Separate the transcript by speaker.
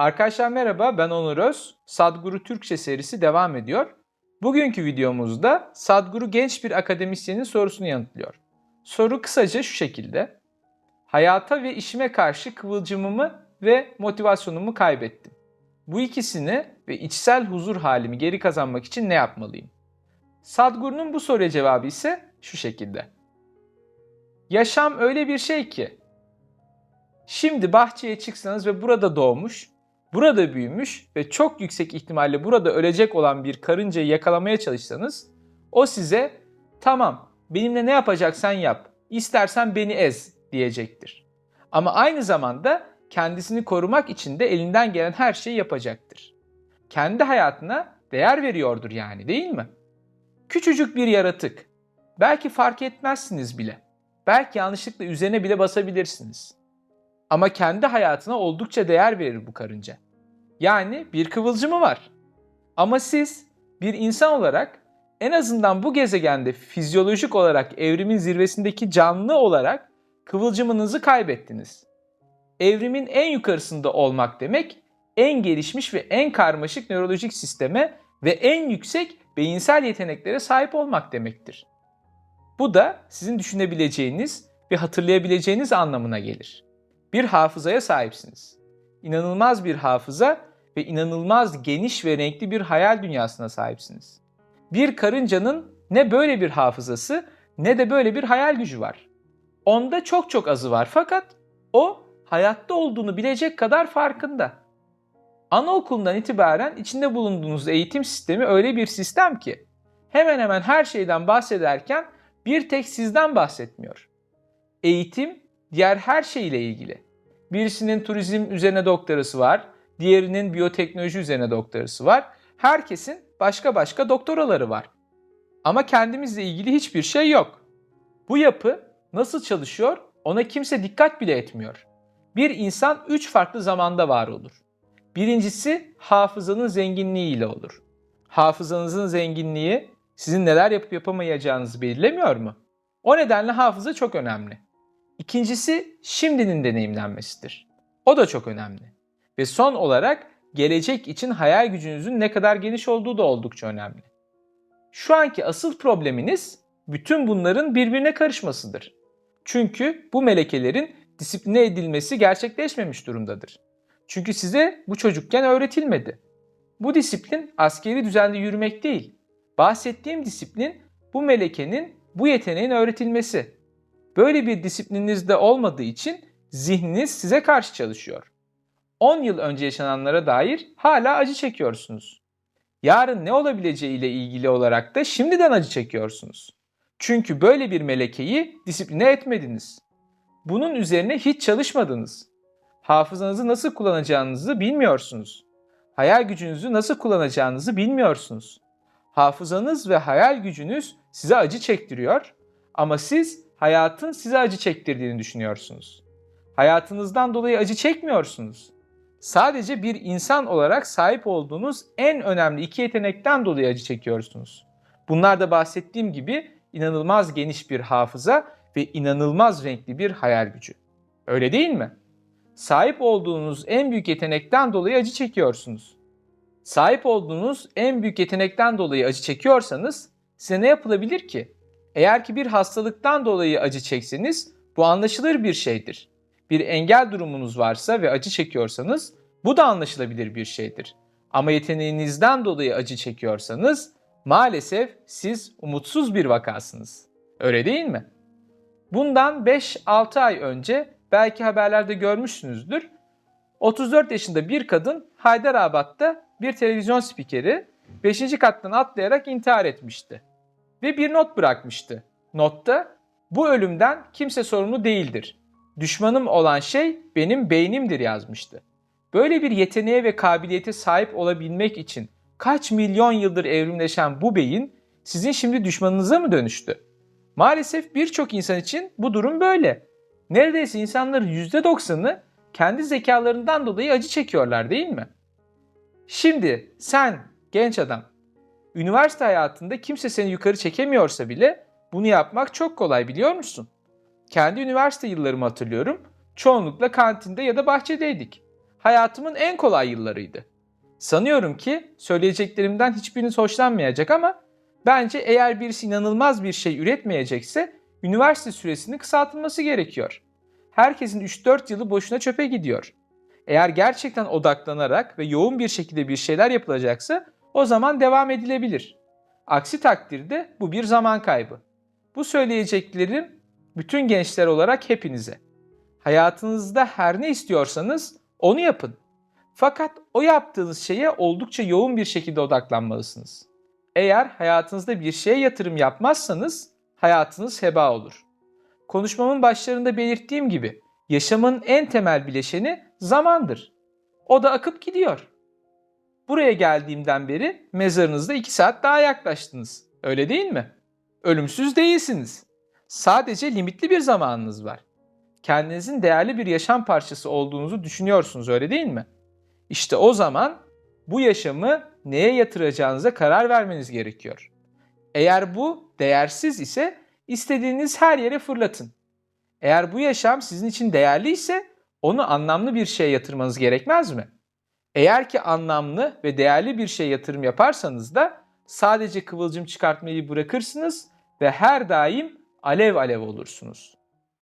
Speaker 1: Arkadaşlar merhaba ben Onur Öz. Sadguru Türkçe serisi devam ediyor. Bugünkü videomuzda Sadguru genç bir akademisyenin sorusunu yanıtlıyor. Soru kısaca şu şekilde. Hayata ve işime karşı kıvılcımımı ve motivasyonumu kaybettim. Bu ikisini ve içsel huzur halimi geri kazanmak için ne yapmalıyım? Sadguru'nun bu soruya cevabı ise şu şekilde. Yaşam öyle bir şey ki Şimdi bahçeye çıksanız ve burada doğmuş, burada büyümüş ve çok yüksek ihtimalle burada ölecek olan bir karıncayı yakalamaya çalışsanız o size tamam benimle ne yapacaksan yap, istersen beni ez diyecektir. Ama aynı zamanda kendisini korumak için de elinden gelen her şeyi yapacaktır. Kendi hayatına değer veriyordur yani değil mi? Küçücük bir yaratık. Belki fark etmezsiniz bile. Belki yanlışlıkla üzerine bile basabilirsiniz. Ama kendi hayatına oldukça değer verir bu karınca. Yani bir kıvılcımı var. Ama siz bir insan olarak en azından bu gezegende fizyolojik olarak evrimin zirvesindeki canlı olarak kıvılcımınızı kaybettiniz. Evrimin en yukarısında olmak demek en gelişmiş ve en karmaşık nörolojik sisteme ve en yüksek beyinsel yeteneklere sahip olmak demektir. Bu da sizin düşünebileceğiniz ve hatırlayabileceğiniz anlamına gelir. Bir hafızaya sahipsiniz. İnanılmaz bir hafıza ve inanılmaz geniş ve renkli bir hayal dünyasına sahipsiniz. Bir karıncanın ne böyle bir hafızası ne de böyle bir hayal gücü var. Onda çok çok azı var fakat o hayatta olduğunu bilecek kadar farkında. Anaokulundan itibaren içinde bulunduğunuz eğitim sistemi öyle bir sistem ki hemen hemen her şeyden bahsederken bir tek sizden bahsetmiyor. Eğitim diğer her şeyle ilgili. Birisinin turizm üzerine doktorası var, diğerinin biyoteknoloji üzerine doktorası var. Herkesin başka başka doktoraları var. Ama kendimizle ilgili hiçbir şey yok. Bu yapı nasıl çalışıyor ona kimse dikkat bile etmiyor. Bir insan üç farklı zamanda var olur. Birincisi hafızanın zenginliği ile olur. Hafızanızın zenginliği sizin neler yapıp yapamayacağınızı belirlemiyor mu? O nedenle hafıza çok önemli. İkincisi şimdinin deneyimlenmesidir. O da çok önemli. Ve son olarak gelecek için hayal gücünüzün ne kadar geniş olduğu da oldukça önemli. Şu anki asıl probleminiz bütün bunların birbirine karışmasıdır. Çünkü bu melekelerin disipline edilmesi gerçekleşmemiş durumdadır. Çünkü size bu çocukken öğretilmedi. Bu disiplin askeri düzende yürümek değil. Bahsettiğim disiplin bu melekenin, bu yeteneğin öğretilmesi. Böyle bir disiplininizde olmadığı için zihniniz size karşı çalışıyor. 10 yıl önce yaşananlara dair hala acı çekiyorsunuz. Yarın ne olabileceği ile ilgili olarak da şimdiden acı çekiyorsunuz. Çünkü böyle bir melekeyi disipline etmediniz. Bunun üzerine hiç çalışmadınız. Hafızanızı nasıl kullanacağınızı bilmiyorsunuz. Hayal gücünüzü nasıl kullanacağınızı bilmiyorsunuz. Hafızanız ve hayal gücünüz size acı çektiriyor ama siz hayatın size acı çektirdiğini düşünüyorsunuz. Hayatınızdan dolayı acı çekmiyorsunuz. Sadece bir insan olarak sahip olduğunuz en önemli iki yetenekten dolayı acı çekiyorsunuz. Bunlar da bahsettiğim gibi inanılmaz geniş bir hafıza ve inanılmaz renkli bir hayal gücü. Öyle değil mi? Sahip olduğunuz en büyük yetenekten dolayı acı çekiyorsunuz. Sahip olduğunuz en büyük yetenekten dolayı acı çekiyorsanız size ne yapılabilir ki? Eğer ki bir hastalıktan dolayı acı çekseniz bu anlaşılır bir şeydir. Bir engel durumunuz varsa ve acı çekiyorsanız bu da anlaşılabilir bir şeydir. Ama yeteneğinizden dolayı acı çekiyorsanız maalesef siz umutsuz bir vakasınız. Öyle değil mi? Bundan 5-6 ay önce belki haberlerde görmüşsünüzdür. 34 yaşında bir kadın Haydarabad'da bir televizyon spikeri 5. kattan atlayarak intihar etmişti ve bir not bırakmıştı. Notta bu ölümden kimse sorumlu değildir. Düşmanım olan şey benim beynimdir yazmıştı. Böyle bir yeteneğe ve kabiliyete sahip olabilmek için kaç milyon yıldır evrimleşen bu beyin sizin şimdi düşmanınıza mı dönüştü? Maalesef birçok insan için bu durum böyle. Neredeyse insanların %90'ı kendi zekalarından dolayı acı çekiyorlar değil mi? Şimdi sen genç adam üniversite hayatında kimse seni yukarı çekemiyorsa bile bunu yapmak çok kolay biliyor musun? Kendi üniversite yıllarımı hatırlıyorum. Çoğunlukla kantinde ya da bahçedeydik. hayatımın en kolay yıllarıydı. Sanıyorum ki söyleyeceklerimden hiçbiriniz hoşlanmayacak ama bence eğer birisi inanılmaz bir şey üretmeyecekse üniversite süresinin kısaltılması gerekiyor. Herkesin 3-4 yılı boşuna çöpe gidiyor. Eğer gerçekten odaklanarak ve yoğun bir şekilde bir şeyler yapılacaksa o zaman devam edilebilir. Aksi takdirde bu bir zaman kaybı. Bu söyleyeceklerim bütün gençler olarak hepinize. Hayatınızda her ne istiyorsanız onu yapın. Fakat o yaptığınız şeye oldukça yoğun bir şekilde odaklanmalısınız. Eğer hayatınızda bir şeye yatırım yapmazsanız hayatınız heba olur. Konuşmamın başlarında belirttiğim gibi yaşamın en temel bileşeni zamandır. O da akıp gidiyor. Buraya geldiğimden beri mezarınızda 2 saat daha yaklaştınız. Öyle değil mi? Ölümsüz değilsiniz. Sadece limitli bir zamanınız var. Kendinizin değerli bir yaşam parçası olduğunuzu düşünüyorsunuz öyle değil mi? İşte o zaman bu yaşamı neye yatıracağınıza karar vermeniz gerekiyor. Eğer bu değersiz ise istediğiniz her yere fırlatın. Eğer bu yaşam sizin için değerli ise onu anlamlı bir şeye yatırmanız gerekmez mi? Eğer ki anlamlı ve değerli bir şeye yatırım yaparsanız da sadece kıvılcım çıkartmayı bırakırsınız ve her daim alev alev olursunuz.